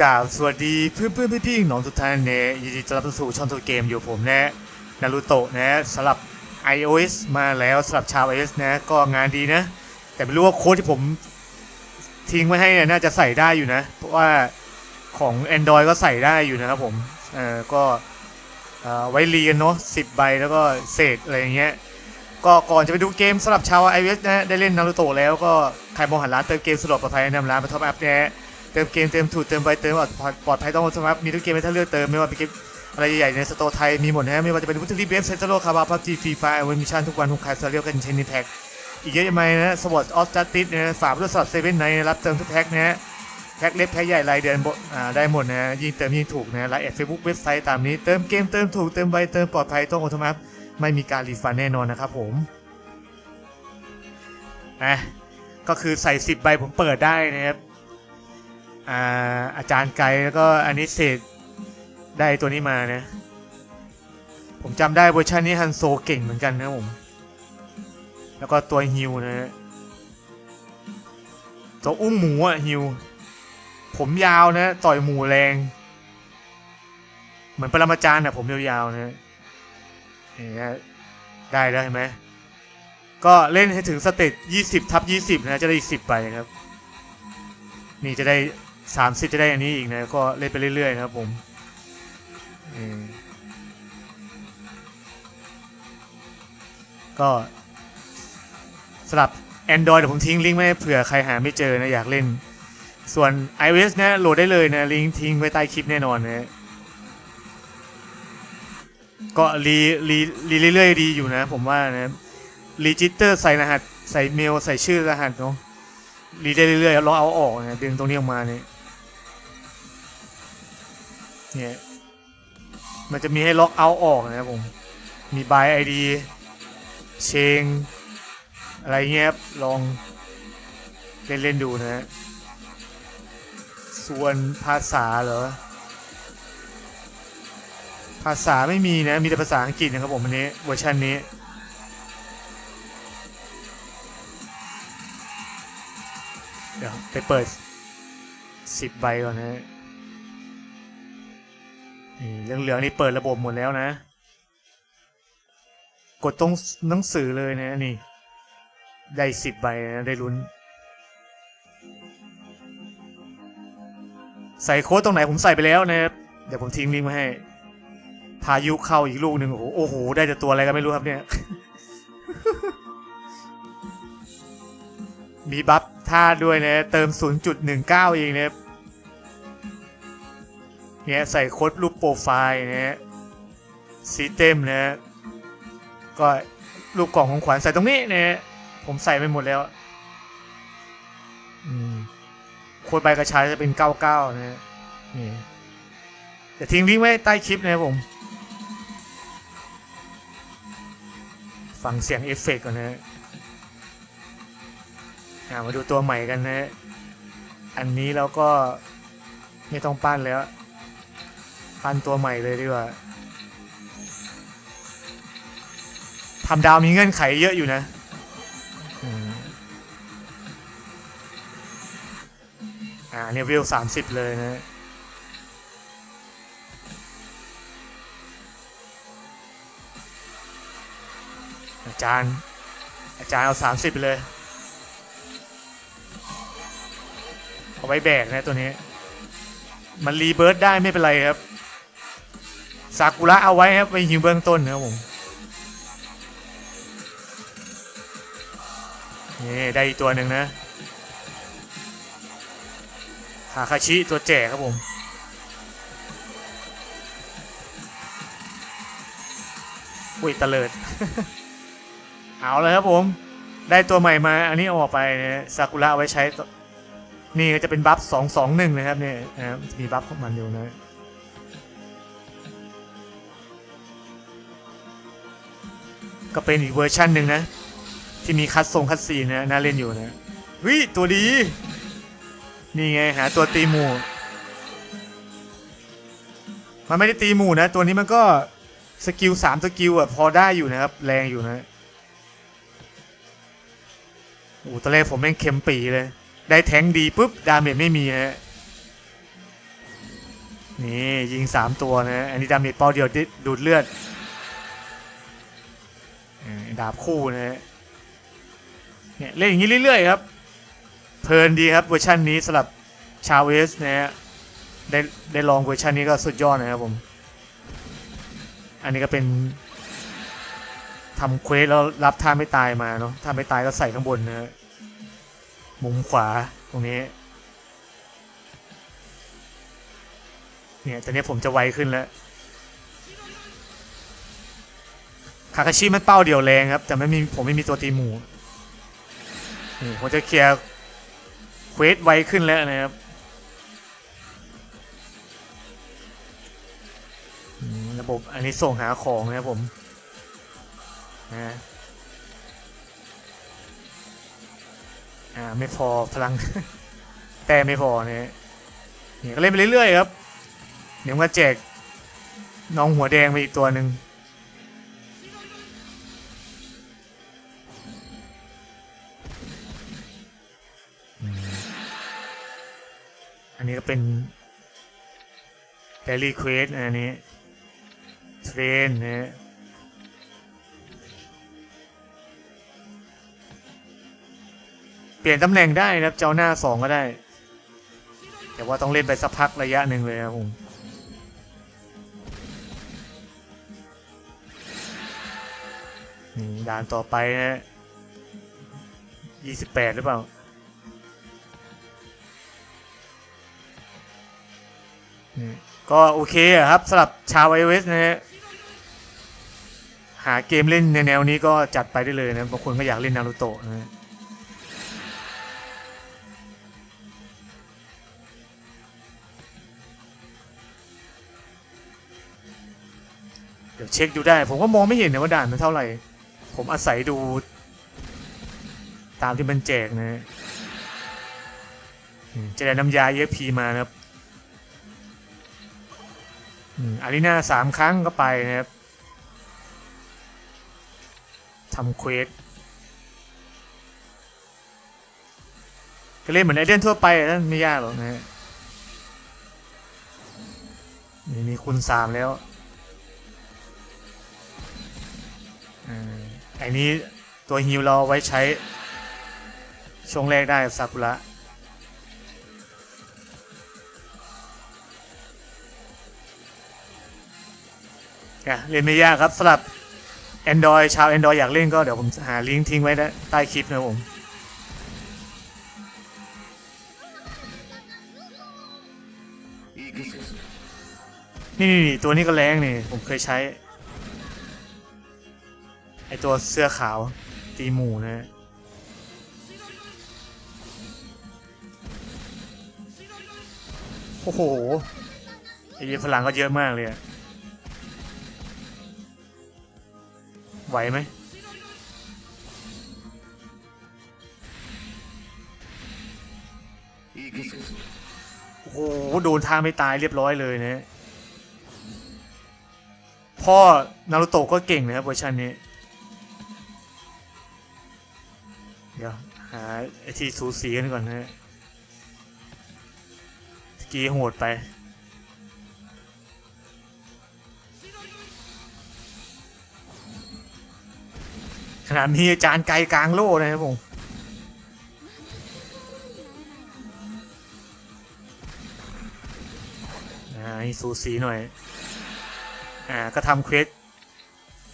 กราบสวัสดีเพื่อนเพื่อนๆพี่ๆน้องทุกท่านเนี่ยยินดีต้อนรับสู่ช่องตัวเกมอยู่ผมนะนารูโตะนะสำหรับ iOS มาแล้วสำหรับชาว iOS นะก็งานดีนะ แต่ไม่รู้ว่าโค้ดที่ผมทิ้งไว้ให้เนี่ยน่าจะใส่ได้อยู่นะ เพราะว่าของ Android ก็ใส่ได้อยู่นะครับผมเออก็ไว้เรียนเนาะ10ใบแล้วก็เศษอะไรอย่างเงี้ยก็ก่อนจะไปดูเกมสำหรับชาว iOS นะได้เล่นนารูโตะแล้วก็ใครมองหาร้านเติมเกมสะดวกปลอดภัยแนะนำร้านไปท็อปอัพนะฮะเติมเกมเติมถูกเติมไปเติมปลอดปลอดภัยต้องสมัครมีทุกเกมให้ท่านเลือกเติมไม่ว่าเป็นเกมอะไรใหญ่ๆในสโตร์ไทยมีหมดนะฮะไม่ว่าจะเป็นวุฒิลีเบฟเซนเตอร์โลคาบาพับจีฟรีไฟเอเวมิชันทุกวันทุกคายซาเรียลกันเชนนิแพ็กอีกเยอะแยะมากนะสวอตออฟจัสติสนะฝากด้วยสอดเซเว่นไนรับเติมทุกแพ็กนะฮะแพ็กเล็กแพ็กใหญ่รายเดือนบอ่าได้หมดนะฮะยิ่งเติมยิ่งถูกนะไลน์แอดเฟซบุ๊กเว็บไซต์ตามนี้เติมเกมเติมถูกเติมไวเติมปลอดภัยต้องออโตมัติไม่มีการรีฟันแน่นอนนะครับผมอะก็คือใส่ 10 ใบผมเปิดได้นะครับ อาอาจารย์ไกด์แล้วก็อันนี้เศษได้ตัวนี้มานะ ผมจำได้เวอร์ชันนี้ฮันโซเก่งเหมือนกันนะผม แล้วก็ตัวฮิวนะตัวอุ้มหมูอะฮิว ผมยาวนะ ต่อยหมูแรง เหมือนปรมาจารย์อะผมยาวๆนะนี่ฮะได้แล้วเห็นไหมก็เล่นให้ถึงสเตจ20ทับ20 นะ จะได้อีก 10 ไปครับ นี่จะได้ สามสิบจะได้อันนี้อีกนะก็เล่นไปเรื่อย ๆ นะครับผมก็สำหรับ Android เดี๋ยวผมทิ้งลิงก์ไว้เผื่อใครหาไม่เจอนะอยากเล่น ส่วน iOS นะโหลดได้เลยนะลิงก์ทิ้งไว้ใต้คลิปแน่นอนนะก็รีรีรีเรื่อยๆดีอยู่นะ ผมว่านะรีจิสเตอร์ใส่รหัส ใส่เมล ใส่ชื่อรหัสเนาะรีได้เรื่อยๆลองเอาออกนะดึงตรงนี้ออกมาเนี่ย เนี่ย มันจะมีให้ล็อกเอาออกนะครับผม มีบายไอดีเชง อะไรเงี้ยลองเล่นเล่นๆดูนะฮะ ส่วนภาษาเหรอ ภาษาไม่มีนะ มีแต่ภาษาอังกฤษนะครับผมอันนี้เวอร์ชันนี้เดี๋ยวไปเปิดสิบใบก่อนนะ นี่เหลืองนี่เปิดระบบหมดแล้วนะ กดตรงหนังสือเลยนะนี่ ได้สิบใบนะได้ลุ้น ใส่โค้ดตรงไหนผมใส่ไปแล้วนะครับเดี๋ยวผมทิ้งลิงก์มาให้ พายุเข้าอีกลูกหนึ่งโอ้โหโอ้โหได้แต่ตัวอะไรก็ไม่รู้ครับเนี่ย มีบัฟท่าด้วยนะ เติม 0.19เองนะครับ เนี่ยใส่โค้ดรูปโปรไฟล์นะฮะสีเต็มนะฮะก็รูปกล่องของขวัญใส่ตรงนี้นะฮะผมใส่ไปหมดแล้วอืมโค้ดใบกระชายจะเป็น 99 นะฮะนี่จะทิ้งลิงก์ไว้ใต้คลิปนะครับผม ฟังเสียงเอฟเฟกต์ก่อนนะฮะมาดูตัวใหม่กันนะอันนี้เราก็ไม่ต้องปั้นแล้ว ปั้นตัวใหม่เลยดีกว่าทำดาวมีเงื่อนไขเยอะอยู่นะอ่าเนี่ยวิวสามสิบเลยนะอาจารย์ อาจารย์เอาสามสิบไปเลยเอาไว้แบกนะตัวนี้ มันรีเบิร์ดได้ไม่เป็นไรครับ ซากุระเอาไว้ครับไว้ฮิวเบื้องต้นนะครับผมนี่ได้อีกตัวหนึ่งนะฮาคาชิตัวแจกครับผมอุ้ยตะเลิด เอาเลยครับผม ได้ตัวใหม่มา อันนี้ออกไปนะซากุระเอาไว้ใช้ต่อนี่ก็จะเป็นบัฟสองสองหนึ่งนะครับเนี่ยนะครับมีบัฟของมันอยู่นะ ก็เป็นอีกเวอร์ชันหนึ่งนะ ที่มีคัดทรงคัดซีนนะน่าเล่นอยู่นะวิตัวดี นี่ไงหาตัวตีหมู่ มันไม่ได้ตีหมู่นะ ตัวนี้มันก็สกิลสามสกิลอะพอได้อยู่นะครับ แรงอยู่นะโอ้ตอนแรกผมแม่งเข็มปีเลย ได้แทงดีปุ๊บ ดาเมจไม่มีฮะนี่ ยิงสามตัวนะ อันนี้ดาเมจเป้าเดียวดูดเลือด ดาบคู่นะฮะเนี่ยเล่นอย่างนี้เรื่อยๆครับ เพลินดีครับเวอร์ชันนี้สำหรับชาวเวสนะฮะได้ได้ลองเวอร์ชันนี้ก็สุดยอดนะครับผม อันนี้ก็เป็นทำเควสแล้วรับท่าไม่ตายมาเนาะท่าไม่ตายก็ใส่ข้างบนนะฮะมุมขวาตรงนี้เนี่ยตอนนี้ผมจะไวขึ้นแล้ว คาคาชิมันเป้าเดียวแรงครับ แต่ไม่มีผมไม่มีตัวตีหมูนี่ผมจะเคลียร์เควสไวขึ้นแล้วนะครับระบบอันนี้ส่งหาของนะครับผมนะอ่าไม่พอพลัง แต่ไม่พอเนี่ยนี่ก็เล่นไปเรื่อยๆครับ เดี๋ยวมันก็แจกน้องหัวแดงไปอีกตัวหนึ่ง นนี้ก็เป็น daily quest อันนี้เทรนนะฮะเปลี่ยนตำแหน่งได้นะครับ เจ้าหน้าสองก็ได้ แต่ว่าต้องเล่นไปสักพักระยะหนึ่งเลยครับผมด่านต่อไปนะยี่สิบแปดหรือเปล่า ก็โอเคครับสำหรับชาว iOS นะฮะหาเกมเล่นในแนวนี้ก็จัดไปได้เลยนะบางคนก็อยากเล่นนารูโตะนะเดี๋ยวเช็คดูได้ ผมก็มองไม่เห็นนะว่าด่านมันเท่าไหร่ ผมอาศัยดู ตามที่มันแจกนะฮะจะได้น้ำยาเยพีมานะครับ อารีนาสามครั้งก็ไปนะครับทำเควสก็เล่นเหมือนไอเดนทั่วไปนั่นไม่ยากหรอกนะฮะนี่มีคุณสามแล้วอ่าไอ้นี้ตัวฮิวเราไว้ใช้ช่วงแรกได้กับซากุระ เล่นไม่ยากครับสำหรับ Android ชาว Android อยากเล่นก็เดี๋ยวผมหาลิงก์ทิ้งไว้ใต้คลิปนะผมนี่นี่นี่ตัวนี้ก็แรงนี่ ผมเคยใช้ ไอตัวเสื้อขาวตีหมูนะฮะโอ้โหไอ้เหี้ยพลังก็เยอะมากเลยอะ ไหวไหมโอ้โหโดนทางไม่ตายเรียบร้อยเลยนะพ่อนารุโตะก็เก่งนะครับเวอร์ชันนี้ เดี๋ยว หาไอที่สูสีกันก่อนนะตะกี้โหดไป นาดมีอาจารย์ไกลกลางโล่นะครับผมอ่าให้สูสีหน่อย อ่า ก็ทำเควส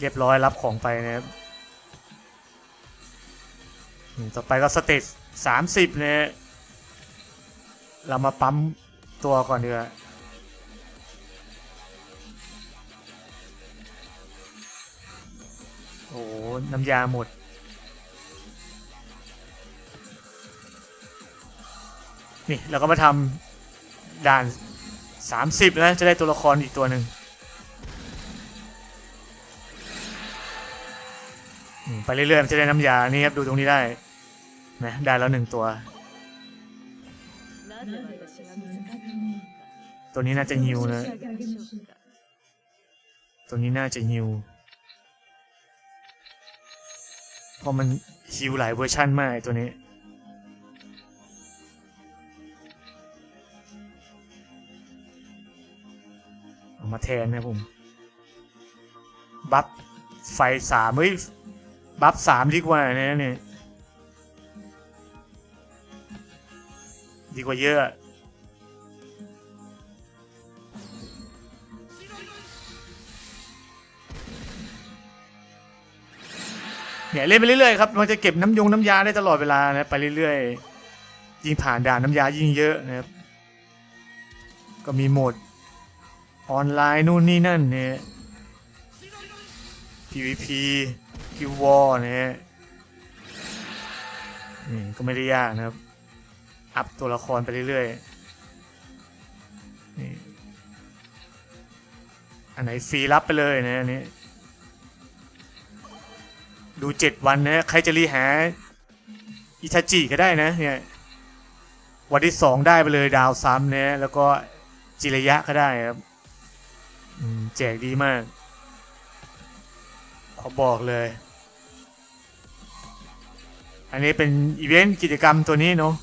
เรียบร้อยรับของไปนะครับอืมต่อไปก็สเตจสามสิบเนี่ยเรามาปั๊มตัวก่อนดีกว่า โอ้น้ำยาหมด นี่เราก็มาทำด่าน 30 นะ จะได้ตัวละครอีกตัวหนึ่งไปเรื่อยๆจะได้น้ำยา นี่ครับ ดูตรงนี้ได้ นะ ได้แล้วหนึ่งตัว ตัวนี้น่าจะฮิวนะ ตัวนี้น่าจะฮิว พราะมันฮิวหลายเวอร์ชั่นมากไอ้ตัวนี้นมาแทนนะผม บัฟไฟสามเฮ้ย บัฟสามดีกว่านะเนี่ยดีกว่าเยอะ เนี่ยเล่นไปเรื่อยๆครับมันจะเก็บน้ำยงน้ำยาได้ตลอดเวลานะไปเรื่อยๆยิ่งผ่านด่านน้ำยายิ่งเยอะนะครับ ก็มีโหมดออนไลน์นู่นนี่นั่นเนี่ย PVP กิววอร์เนี่ยนี่ก็ไม่ได้ยากนะครับ อัพตัวละครไปเรื่อยๆนี่อันไหนฟรีรับไปเลยนะอันนี้ ดูเจ็ดวันนะใครจะรีหาอิทาจิก็ได้นะเนี่ยวันที่สองได้ไปเลยดาวซ้ำนะแล้วก็จิระยะก็ได้ครับอืมแจกดีมาก ขอบอกเลย อันนี้เป็นอีเวนต์กิจกรรมตัวนี้เนาะ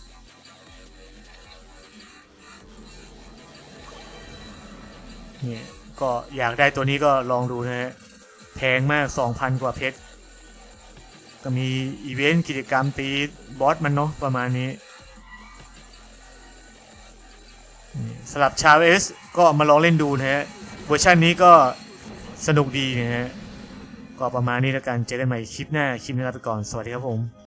เนี่ยก็อยากได้ตัวนี้ก็ลองดูนะฮะแพงมาก 2,000 กว่าเพชร ก็มีอีเวนต์กิจกรรมตีบอสมันเนาะประมาณนี้สำหรับชาวเอสก็มาลองเล่นดูนะฮะเวอร์ชันนี้ก็สนุกดีนะฮะก็ประมาณนี้แล้วกันเจอกันใหม่คลิปหน้า คลิปนี้ลาไปก่อน สวัสดีครับผม